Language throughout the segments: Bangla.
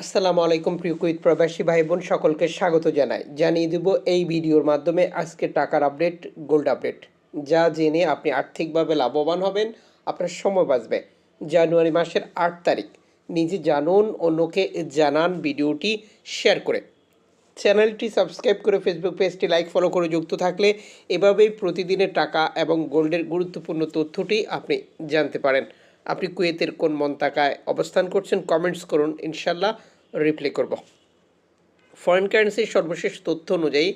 আসসালামু আলাইকুম প্রিয় কুইত প্রবাসী ভাই বোন সকলকে স্বাগত জানাই। জানিয়ে দেব এই ভিডিওর মাধ্যমে আজকে টাকার আপডেট, গোল্ড আপডেট। যা জেনে আপনি আর্থিকভাবে লাভবান হবেন, আপনার সময় বাঁচবে। জানুয়ারি মাসের আট তারিখ। নিজে জানুন, অন্যকে জানান ভিডিওটি, শেয়ার করে। চ্যানেলটি সাবস্ক্রাইব করে ফেসবুক পেজটি লাইক, ফলো করে যুক্ত থাকলে এভাবেই প্রতিদিনের টাকা এবং গোল্ডের গুরুত্বপূর্ণ তথ্যটি আপনি জানতে পারেন। আপনি কুয়েতের কোন মন্তাকায় অবস্থান করছেন কমেন্টস করুন ইনশাল্লাহ রিপ্লাই করব। ফরেন কারেন্সির সর্বশেষ তথ্য অনুযায়ী,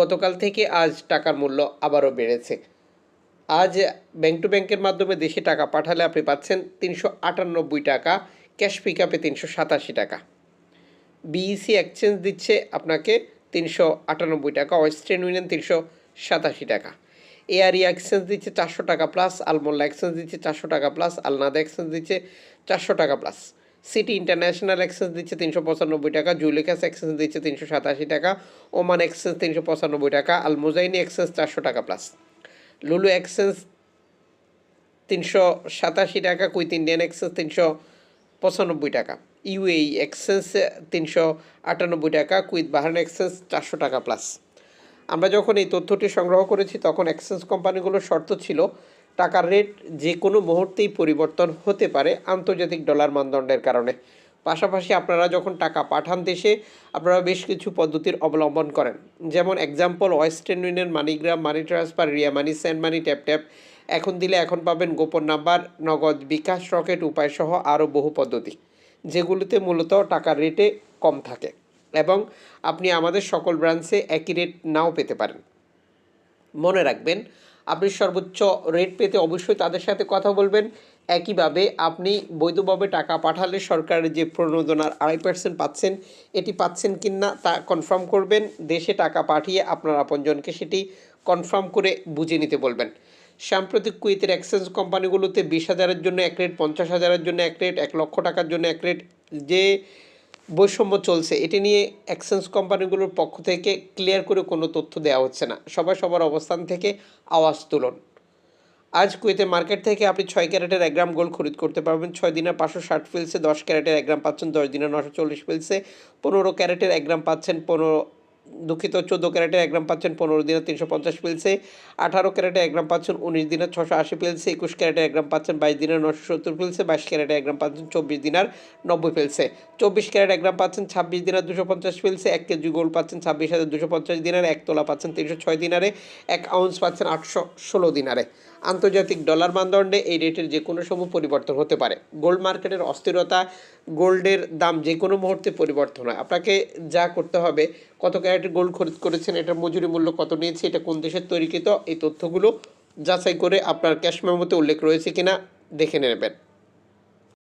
গতকাল থেকে আজ টাকার মূল্য আবারও বেড়েছে। আজ ব্যাংক টু ব্যাংকের মাধ্যমে দেশে টাকা পাঠালে আপনি পাচ্ছেন তিনশো আটানব্বই টাকা ক্যাশ পিক আপে তিনশো সাতাশি টাকা। বিইসি এক্সচেঞ্জ দিচ্ছে আপনাকে তিনশো আটানব্বই টাকা ওয়েস্টার্ন ইউনিয়ন তিনশো সাতাশি টাকা। এআরই এক্সচেঞ্জ দিচ্ছে চারশো টাকা প্লাস আলমোল্লা এক্সচেঞ্জ দিচ্ছে চারশো টাকা প্লাস আলনাদা এক্সচেঞ্জ দিচ্ছে চারশো টাকা প্লাস সিটি ইন্টারন্যাশনাল এক্সচেঞ্জ দিচ্ছে তিনশো পঁচানব্বই টাকা জুলিকাস এক্সচেঞ্জ দিচ্ছে তিনশো সাতাশি টাকা ওমান এক্সচেঞ্জ তিনশো পঁচানব্বই টাকা আলমোজাইনি এক্সচেঞ্জ চারশো টাকা প্লাস লুলু এক্সচেঞ্জ তিনশো সাতাশি টাকা কুইথ ইন্ডিয়ান এক্সচেঞ্জ তিনশো পঁচানব্বই টাকা। ইউএই এক্সচেঞ্জ তিনশো আটানব্বই টাকা কুইথ বাহারান এক্সচেঞ্জ চারশো টাকা প্লাস আমরা যখন এই তথ্যটি সংগ্রহ করেছি, তখন এক্সচেঞ্জ কোম্পানিগুলোর শর্ত ছিল টাকার রেট যে কোনো মুহূর্তেই পরিবর্তন হতে পারে আন্তর্জাতিক ডলার মানদণ্ডের কারণে। পাশাপাশি আপনারা যখন টাকা পাঠান দেশে, আপনারা বেশ কিছু পদ্ধতির অবলম্বন করেন। যেমন example Western Union MoneyGram money transfer Ria money send money tap tap এখন দিলে এখন পাবেন গোপন নাম্বার, নগদ বিকাশ, রকেট, উপায়সহ আরও বহু পদ্ধতি, যেগুলিতে মূলত টাকার রেটে কম থাকে। এবং আপনি আমাদের সকল ব্রাঞ্চে একই রেট নাও পেতে পারেন। মনে রাখবেন, আপনি সর্বোচ্চ রেট পেতে অবশ্যই তাদের সাথে কথা বলবেন। একইভাবে আপনি বৈধভাবে টাকা পাঠালে সরকারের যে প্রণোদনার আড়াই পার্সেন্ট পাচ্ছেন, এটি পাচ্ছেন কি না তা কনফার্ম করবেন। দেশে টাকা পাঠিয়ে আপনার আপনজনকে সেটি কনফার্ম করে বুঝে নিতে বলবেন। সাম্প্রতিক কুয়েতের এক্সচেঞ্জ কোম্পানিগুলোতে বিশ হাজারের জন্য এক রেট পঞ্চাশ হাজারের জন্য এক রেট এক লক্ষ টাকার জন্য এক রেট যে বৈষম্য চলছে, এটি নিয়ে এক্সচেঞ্জ কোম্পানিগুলোর পক্ষ থেকে ক্লিয়ার করে কোনো তথ্য দেওয়া হচ্ছে না। সবাই সবার অবস্থান থেকে আওয়াজ তুলন। আজ কুয়েতের মার্কেট থেকে আপনি ছয় ক্যারেটের এক গ্রাম গোল্ড খরিদ করতে পারবেন। ছয় দিনের পাঁচশো ষাট ফিলসে দশ ক্যারেটের এক গ্রাম পাচ্ছেন, দশ দিনের নশো চল্লিশ ফিলসে পনেরো ক্যারেটের এক গ্রাম পাচ্ছেন, পনেরো দুঃখিত, চোদ্দ ক্যারেটে এক গ্রাম পাচ্ছেন, পনেরো দিনে তিনশো পঞ্চাশ পিলসে আঠারো ক্যারেটে এক গ্রাম পাচ্ছেন, উনিশ দিনে ছশো আশি পিলসে একুশ ক্যারেটে এক গ্রাম পাচ্ছেন, বাইশ দিনের নশো সত্তর পিলসে বাইশ ক্যারেটে এক গ্রাম পাচ্ছেন, চব্বিশ দিনার নব্বই পিলসে চব্বিশ ক্যারেট এক গ্রাম পাচ্ছেন, ছাব্বিশ দিনার দুশো পঞ্চাশ পিলসে এক কেজি গোল্ড পাচ্ছেন, ছাব্বিশ হাজার দুশো পঞ্চাশ দিনারে। এক তোলা পাচ্ছেন, তিনশো ছয় দিনারে। এক আউন্স পাচ্ছেন, আটশো ষোলো দিনারে। আন্তর্জাতিক ডলার মানদণ্ডে এই রেটের যে কোনো সময় পরিবর্তন হতে পারে। গোল্ড মার্কেটের অস্থিরতা, গোল্ডের দাম যে কোনো মুহূর্তে পরিবর্তন হয়। আপনাকে যা করতে হবে, কত ক্যারেটের গোল্ড খরিদ করেছেন, এটার মজুরি মূল্য কত নিয়েছে, এটা কোন দেশের তৈরিকৃত, এই তথ্যগুলো যাচাই করে আপনার ক্যাশ মেমোতে উল্লেখ রয়েছে কিনা, দেখে নেবেন।